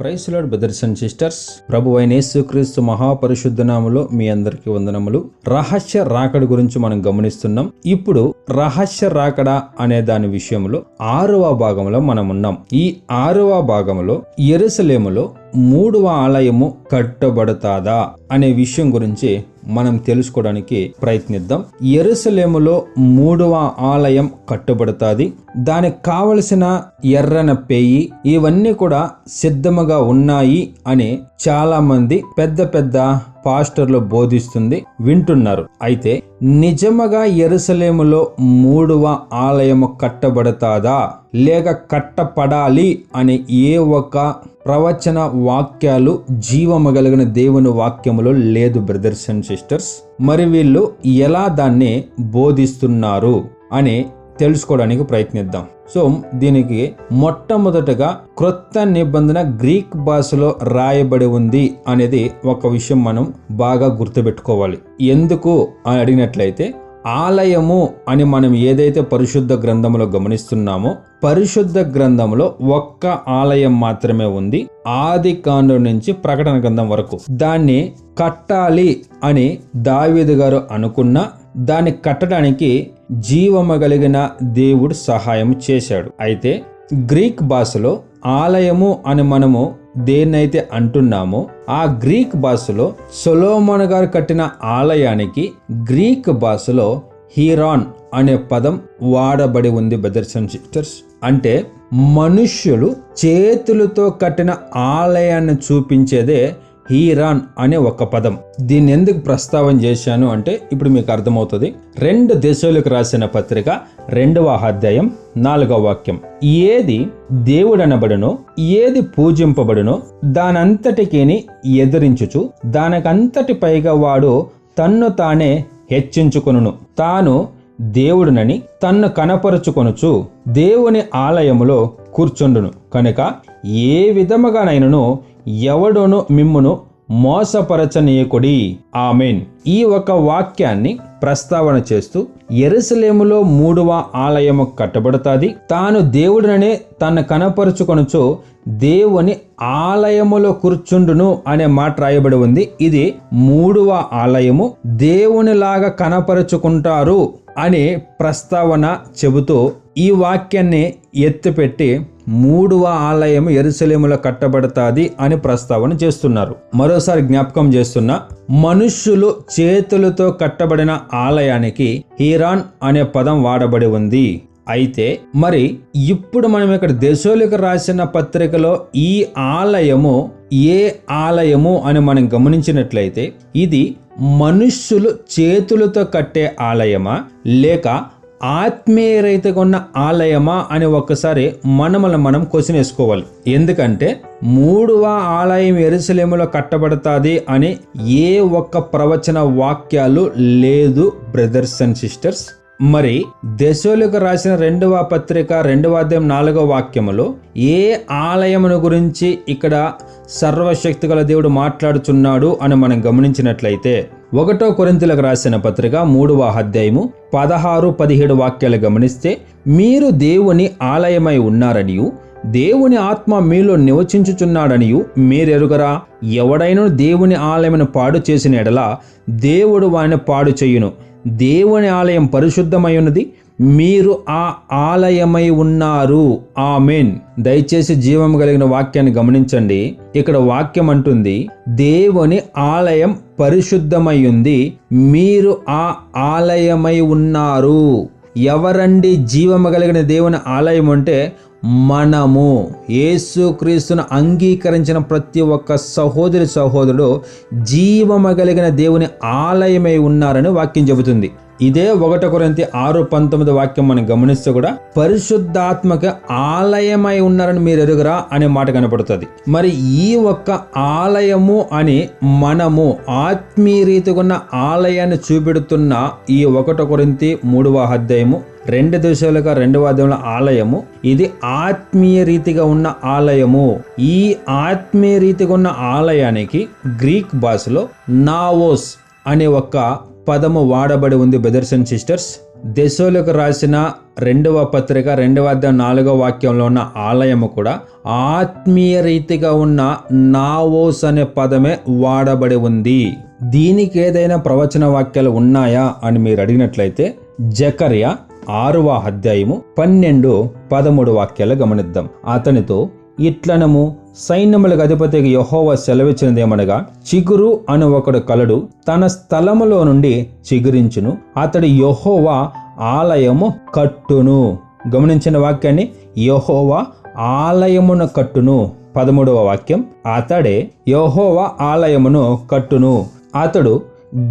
Praise the lord brothers and sisters. ప్రభు అయిన యేసుక్రీస్తు మహాపరిశుద్ధనాములో మీ అందరికీ వందనములు. రహస్య రాకడ గురించి మనం గమనిస్తున్నాం. ఇప్పుడు రహస్య రాకడ అనే దాని విషయంలో ఆరవ భాగంలో మనం ఉన్నాం. ఈ ఆరవ భాగంలో ఎరుసలేములో మూడవ ఆలయము కట్టబడతాదా అనే విషయం గురించి మనం తెలుసుకోవడానికి ప్రయత్నిద్దాం. ఎరుసలేములో మూడవ ఆలయం కట్టబడుతుంది. దానికి కావలసిన ఎర్రన పేయి ఇవన్నీ కూడా సిద్ధముగా ఉన్నాయి అని చాలా మంది పెద్ద పెద్ద పాస్టర్లు బోధిస్తుంది వింటున్నారు. అయితే నిజముగా ఎరుసలేములో మూడవ ఆలయము కట్టబడతాదా లేక కట్టపడాలి అనే ఏ ఒక్క ప్రవచన వాక్యాలు జీవమగలిగిన దేవుని వాక్యములో లేదు బ్రదర్స్ అండ్ సిస్టర్స్. మరి వీళ్ళు ఎలా దాన్ని బోధిస్తున్నారు అని తెలుసుకోవడానికి ప్రయత్నిద్దాం. సో దీనికి మొట్టమొదటగా క్రొత్త నిబంధన గ్రీక్ భాషలో రాయబడి ఉంది అనేది ఒక విషయం మనం బాగా గుర్తుపెట్టుకోవాలి. ఎందుకు అని అడిగినట్లయితే ఆలయము అని మనం ఏదైతే పరిశుద్ధ గ్రంథంలో గమనిస్తున్నామో పరిశుద్ధ గ్రంథంలో ఒక్క ఆలయం మాత్రమే ఉంది. ఆది కాండం నుంచి ప్రకటన గ్రంథం వరకు. దాన్ని కట్టాలి అని దావేది గారు అనుకున్న దాన్ని కట్టడానికి జీవము కలిగిన దేవుడు సహాయం చేశాడు. అయితే గ్రీక్ భాషలో ఆలయము అని మనము దేన్నైతే అంటున్నామో ఆ గ్రీక్ భాషలో సొలోమోన్ గారు కట్టిన ఆలయానికి గ్రీక్ భాషలో హీరాన్ అనే పదం వాడబడి ఉంది బ్రదర్స్ అండ్ సిస్టర్స్ అంటే మనుష్యులు చేతులతో కట్టిన ఆలయాన్ని చూపించేదే హీరాన్ అనే ఒక పదం. దీన్ని ఎందుకు ప్రస్తావన చేశాను అంటే ఇప్పుడు మీకు అర్థమవుతుంది. రెండు దేశాలకు రాసిన పత్రిక రెండవ అధ్యాయం నాలుగవ వాక్యం. ఏది దేవుడనబడునో ఏది పూజింపబడునో దానంతటికిని ఎదిరించుచు దానికంతటి పైగా వాడు తన్ను తానే హెచ్చించుకొనును. తాను దేవుడునని తన్ను కనపరుచుకొనుచు దేవుని ఆలయములో కూర్చుండును. కనుక ఏ విధముగానైనను ఎవడును మిమ్మును మోసపరచనీయకుడి? ఆమెన్. ఈ ఒక వాక్యాన్ని ప్రస్తావన చేస్తూ ఎరుసలేములో మూడవ ఆలయము కట్టబడుతుంది. తాను దేవుడిననే తను కనపరుచుకొనుచు దేవుని ఆలయములో కూర్చుండును అనే మాట రాయబడి ఉంది. ఇది మూడవ ఆలయము. దేవునిలాగా కనపరుచుకుంటారు. అనే ప్రస్తావన చెబుతూ ఈ వాక్యాన్ని ఎత్తిపెట్టి మూడవ ఆలయం ఎరుసలేములో కట్టబడతాది అని ప్రస్తావన చేస్తున్నారు. మరోసారి జ్ఞాపకం చేస్తున్న మనుష్యులు చేతులతో కట్టబడిన ఆలయానికి హీరాన్ అనే పదం వాడబడి ఉంది. అయితే మరి ఇప్పుడు మనం ఇక్కడ దేశోలకు రాసిన పత్రికలో ఈ ఆలయము ఏ ఆలయము అని మనం గమనించినట్లయితే ఇది మనుష్యులు చేతులతో కట్టే ఆలయమా లేక ఆత్మీయరైతే ఉన్న ఆలయమా అని ఒక్కసారి మనమల మనం క్వశ్చన్ వేసుకోవాలి. ఎందుకంటే మూడవ ఆలయం ఎరుసలేములో కట్టబడతాది అని ఏ ఒక్క ప్రవచన వాక్యాలు లేదు బ్రదర్స్ అండ్ సిస్టర్స్. మరి దశోలకు రాసిన రెండవ పత్రిక రెండవ అధ్యాయం నాలుగవ వాక్యములో ఏ ఆలయమును గురించి ఇక్కడ సర్వశక్తి గల దేవుడు మాట్లాడుచున్నాడు అని మనం గమనించినట్లయితే ఒకటో కొరింతలకు రాసిన పత్రిక మూడవ అధ్యాయము పదహారు పదిహేడు వాక్యాలు గమనిస్తే మీరు దేవుని ఆలయమై ఉన్నారనియు దేవుని ఆత్మ మీలో నివచించుచున్నాడనియు మీరెరుగరా? ఎవడైనా దేవుని ఆలయమును పాడు చేసిన ఎడల దేవుడు వాని పాడు చేయును. దేవుని ఆలయం పరిశుద్ధమై ఉన్నది. మీరు ఆ ఆలయమై ఉన్నారు. ఆమెన్. దయచేసి జీవం కలిగిన వాక్యాన్ని గమనించండి. ఇక్కడ వాక్యం అంటుంది దేవుని ఆలయం పరిశుద్ధమై ఉంది. మీరు ఆ ఆలయమై ఉన్నారు. ఎవరండి జీవము కలిగిన దేవుని ఆలయం అంటే మనము యేసుక్రీస్తును అంగీకరించిన ప్రతి ఒక్క సహోదరి సహోదరుడు జీవమగలిగిన దేవుని ఆలయమై ఉన్నారని వాక్యం చెబుతుంది. ఇదే ఒకట కొరింతి ఆరు పంతొమ్మిది వాక్యం మనం గమనిస్తే కూడా పరిశుద్ధాత్మక ఆలయమై ఉన్నారని మీరు ఎరుగురా అనే మాట కనపడుతుంది. మరి ఈ ఒక్క ఆలయము అని మనము ఆత్మీయ రీతిగా ఉన్న ఆలయాన్ని చూపెడుతున్న ఈ ఒకట కొరింతి మూడవ అధ్యాయము రెండు దశలుగా రెండవ అధ్యాయంలో ఆలయము ఇది ఆత్మీయ రీతిగా ఉన్న ఆలయము. ఈ ఆత్మీయ రీతిగా ఉన్న ఆలయానికి గ్రీక్ భాషలో నావోస్ అనే ఒక పదము వాడబడి ఉంది బ్రదర్స్ అండ్ సిస్టర్స్ దశోలకు రాసిన రెండవ పత్రిక రెండవ అధ్యాయం నాలుగవ వాక్యంలో ఉన్న ఆలయము కూడా ఆత్మీయ రీతిగా ఉన్న నావోస్ అనే పదమే వాడబడి ఉంది. దీనికి ఏదైనా ప్రవచన వాక్యాలు ఉన్నాయా అని మీరు అడిగినట్లయితే జకర్య ఆరవ అధ్యాయము పన్నెండు పదమూడు వాక్యాలు గమనిద్దాం. అతనితో ఇట్లనము సైన్యములకు అధిపతికి యహోవ సెలవిచ్చినదేమనగా చిగురు అని ఒకడు కలడు తన స్థలములో నుండి చిగురించును అతడు యహోవా ఆలయము కట్టును. గమనించిన వాక్యాన్ని యహోవా ఆలయమును కట్టును. పదమూడవ వాక్యం అతడే యహోవా ఆలయమును కట్టును. అతడు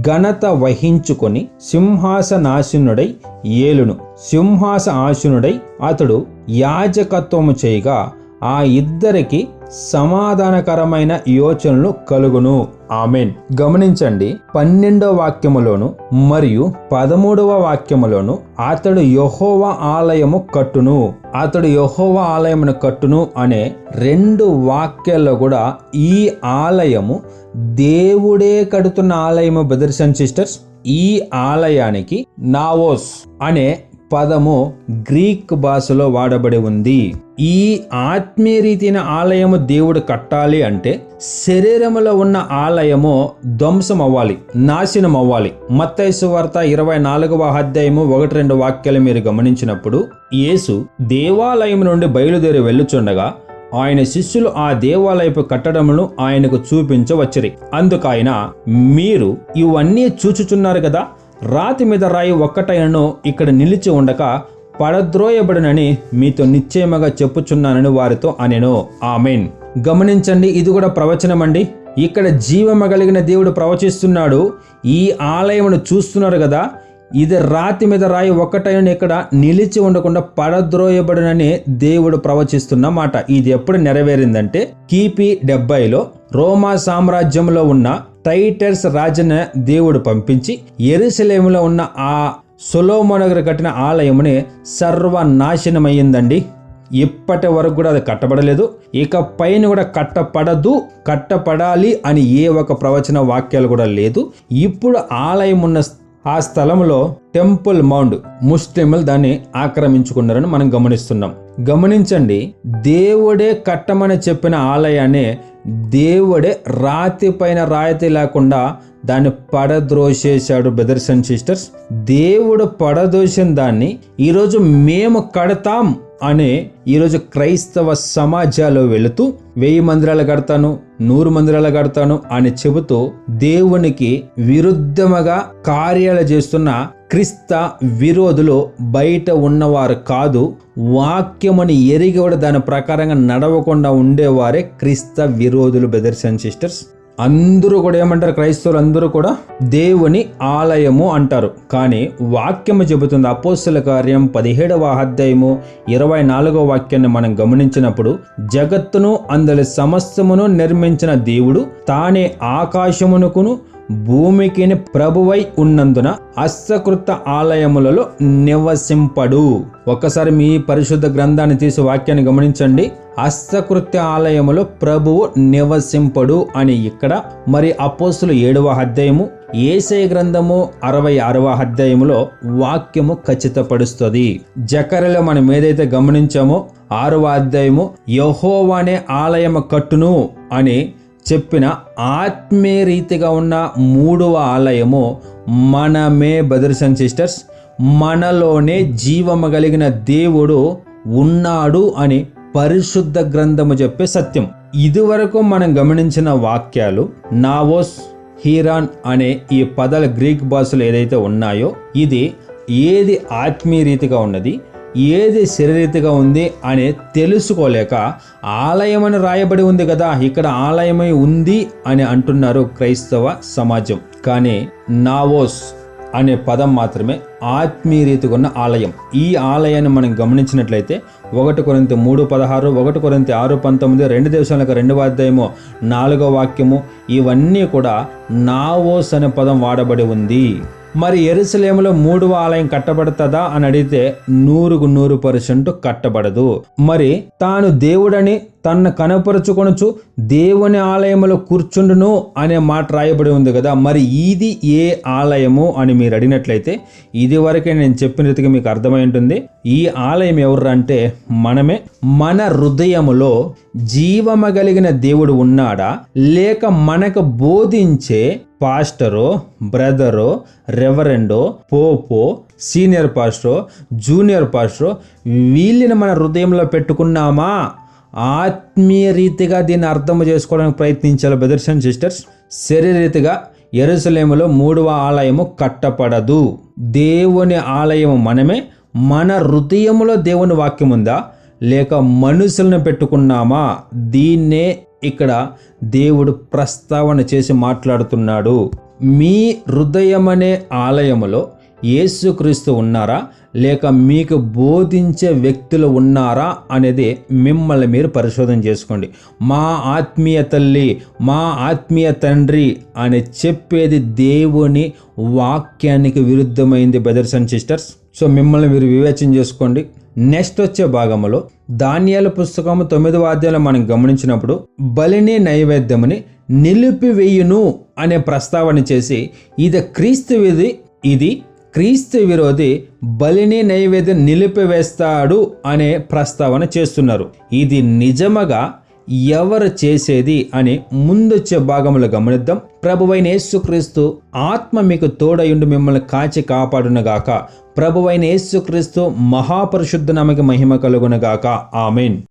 ఘనత వహించుకొని సింహాసనాశనుడై ఏలును. సింహాస ఆశనుడై అతడు యాజకత్వము చేయగా ఆ ఇద్దరికి సమాధానకరమైన యోచనలు కలుగును. ఆమెన్. గమనించండి పన్నెండవ వాక్యములోను మరియు పదమూడవ వాక్యములోను అతడు యహోవ ఆలయము కట్టును. అతడు యహోవ ఆలయమును కట్టును అనే రెండు వాక్యాల్లో కూడా ఈ ఆలయము దేవుడే కడుతున్న ఆలయము బ్రదర్స్ అండ్ సిస్టర్స్ ఈ ఆలయానికి నావోస్ అనే పదము గ్రీక్ భాషలో వాడబడి ఉంది. ఈ ఆత్మీయ రీతిన ఆలయము దేవుడు కట్టాలి అంటే శరీరములో ఉన్న ఆలయము ధ్వంసం అవ్వాలి నాశనం అవ్వాలి మత్తైసు వార్త ఇరవై నాలుగవ అధ్యాయము ఒకటి రెండు వాక్యాలు మీరు గమనించినప్పుడు యేసు దేవాలయం నుండి బయలుదేరి వెళ్ళుచుండగా ఆయన శిష్యులు ఆ దేవాలయపు కట్టడమును ఆయనకు చూపించవచ్చిరి. అందుకైన మీరు ఇవన్నీ చూచుచున్నారు కదా రాతి మీద రాయి ఒక్కటైనను ఇక్కడ నిలిచి ఉండక పడద్రోయబడినని మీతో నిశ్చయముగా చెప్పుచున్నానని వారితో అనెను. ఆమెన్. గమనించండి ఇది కూడా ప్రవచనమండి. ఇక్కడ జీవమ కలిగిన దేవుడు ప్రవచిస్తున్నాడు. ఈ ఆలయమును చూస్తున్నారు కదా. ఇది రాతి మీద రాయి ఒక్కటైన ఇక్కడ నిలిచి ఉండకుండా పడద్రోయబడినని దేవుడు ప్రవచిస్తున్న మాట. ఇది ఎప్పుడు నెరవేరిందంటే కిపి డెబ్బైలో రోమా సామ్రాజ్యంలో ఉన్న టైటర్స్ రాజన దేవుడు పంపించి ఎరుసలేములో ఉన్న ఆ సొలోమోనగర్ కట్టిన ఆలయముని సర్వనాశనమయ్యిందండి. ఇప్పటి వరకు కూడా అది కట్టబడలేదు. ఇక పైన కూడా కట్టపడదు కట్టపడాలి అని ఏ ఒక ప్రవచన వాక్యాలు కూడా లేదు. ఇప్పుడు ఆలయం ఉన్న ఆ స్థలంలో టెంపుల్ మౌండ్ ముస్లింలు దాన్ని ఆక్రమించుకున్నారని మనం గమనిస్తున్నాం. గమనించండి దేవుడే కట్టమని చెప్పిన ఆలయాన్ని దేవుడే రాతి పైన రాయితీ లేకుండా దాన్ని పడద్రోసేశాడు బ్రదర్స్ అండ్ సిస్టర్స్. దేవుడు పడదోసిన దాన్ని ఈరోజు మేము కడతాం. అనే ఈరోజు క్రైస్తవ సమాజాలు వెళుతూ వెయ్యి మందిరాలు కడతాను నూరు మందిరాలు కడతాను అని చెబుతూ దేవునికి విరుద్ధముగా కార్యాలు చేస్తున్న క్రిస్త విరోధులు బయట ఉన్నవారు కాదు వాక్యమని ఎరిగి కూడా దాని ప్రకారంగా నడవకుండా ఉండేవారే క్రిస్త విరోధులు బ్రదర్స్ అండ్ సిస్టర్స్ అందరూ కూడా ఏమంటారు? క్రైస్తవులు అందరూ కూడా దేవుని ఆలయము అంటారు. కానీ వాక్యము చెబుతుంది అపోస్తుల కార్యం పదిహేడవ అధ్యాయము ఇరవై నాలుగవ వాక్యాన్ని మనం గమనించినప్పుడు జగత్తును అందరి సమస్తమును నిర్మించిన దేవుడు తానే ఆకాశమునకును భూమికి ప్రభువై ఉన్నందున అస్తకృత ఆలయములలో నివసింపడు. ఒక్కసారి మీ పరిశుద్ధ గ్రంథాన్ని తీసి వాక్యాన్ని గమనించండి. హస్తకృత్య ఆలయములో ప్రభువు నివసింపడు అని ఇక్కడ మరి అపోస్తులు ఏడవ అధ్యాయము ఏసై గ్రంథము అరవై ఆరవ అధ్యాయములో వాక్యము ఖచ్చితపరుస్తుంది జకరలో మనం ఏదైతే గమనించామో ఆరవ అధ్యాయము యహోవానే ఆలయము కట్టును అని చెప్పిన ఆత్మీయ రీతిగా ఉన్న మూడవ ఆలయము మనమే బ్రదర్స్ అండ్ సిస్టర్స్ మనలోనే జీవము కలిగిన దేవుడు ఉన్నాడు అని పరిశుద్ధ గ్రంథము చెప్పే సత్యం. ఇదివరకు మనం గమనించిన వాక్యాలు నావోస్ హీరాన్ అనే ఈ పదాల గ్రీక్ భాషలు ఏదైతే ఉన్నాయో ఇది ఏది ఆత్మీయ రీతిగా ఉన్నది ఏది శరీరీతిగా ఉంది అని తెలుసుకోలేక ఆలయం అని రాయబడి ఉంది కదా ఇక్కడ ఆలయమై ఉంది అని అంటున్నారు క్రైస్తవ సమాజం. కానీ నావోస్ అనే పదం మాత్రమే ఆత్మీయ రీతిగా ఉన్న ఆలయం. ఈ ఆలయాన్ని మనం గమనించినట్లయితే ఒకటి కొరింత మూడు పదహారు ఒకటి కొరింత ఆరు పంతొమ్మిది రెండు దేశాలకు రెండవ అధ్యాయము నాలుగో వాక్యము ఇవన్నీ కూడా నావోస్ అనే పదం వాడబడి ఉంది. మరి ఎరుసలేములో మూడవ ఆలయం కట్టబడుతుందా అని అడిగితే నూరుకు నూరు పర్సెంట్ కట్టబడదు. మరి తాను దేవుడని తన్ను కనపరుచుకొనొచ్చు దేవుని ఆలయంలో కూర్చుండును అనే మాట రాయబడి ఉంది కదా మరి ఇది ఏ ఆలయము అని మీరు అడిగినట్లయితే ఇది వరకే నేను చెప్పిన రీతిగా మీకు అర్థమై ఉంటుంది. ఈ ఆలయం ఎవరు అంటే మనమే. మన హృదయములో జీవమ కలిగిన దేవుడు ఉన్నాడా? లేక మనకు బోధించే పాస్టరో బ్రదరో రెవరెండో పోపో సీనియర్ పాస్టరో జూనియర్ పాస్టరో వీళ్ళని మన హృదయంలో పెట్టుకున్నామా? ఆత్మీయ రీతిగా దీన్ని అర్థం చేసుకోవడానికి ప్రయత్నించాలి బ్రదర్స్ అండ్ సిస్టర్స్? శరీరీతిగా ఎరుసలేములో మూడవ ఆలయము కట్టపడదు దేవుని ఆలయము మనమే. మన హృదయములో దేవుని వాక్యం ఉందా? లేక మనుషులను పెట్టుకున్నామా? దీన్నే ఇక్కడ దేవుడు ప్రస్తావన చేసి మాట్లాడుతున్నాడు. మీ హృదయమనే ఆలయములో యేసుక్రీస్తు ఉన్నారా? లేక మీకు బోధించే వ్యక్తులు ఉన్నారా? అనేది మిమ్మల్ని మీరు పరిశోధన చేసుకోండి. మా ఆత్మీయ తల్లి మా ఆత్మీయ తండ్రి అని చెప్పేది దేవుని వాక్యానికి విరుద్ధమైంది బ్రదర్స్ అండ్ సిస్టర్స్. సో మిమ్మల్ని మీరు వివేచన చేసుకోండి. నెక్స్ట్ వచ్చే భాగంలో ధాన్యాల పుస్తకము తొమ్మిదవ అధ్యాయంలో మనం గమనించినప్పుడు బలిని నైవేద్యముని నిలిపివేయును అనే ప్రస్తావన చేసి ఇది క్రీస్తు విధి ఇది క్రీస్తు విరోధి బలిని నైవేద్యం నిలిపివేస్తాడు అనే ప్రస్తావన చేస్తున్నారు. ఇది నిజముగా ఎవరు చేసేది అని ముందొచ్చే భాగంలో గమనిద్దాం. ప్రభువైన యేసుక్రీస్తు ఆత్మ మీకు తోడయుండి మిమ్మల్ని కాచి కాపాడునగాక. ప్రభువైన యేసుక్రీస్తు మహాపరిశుద్ధ నమకి మహిమ కలుగునగాక. ఆమెన్.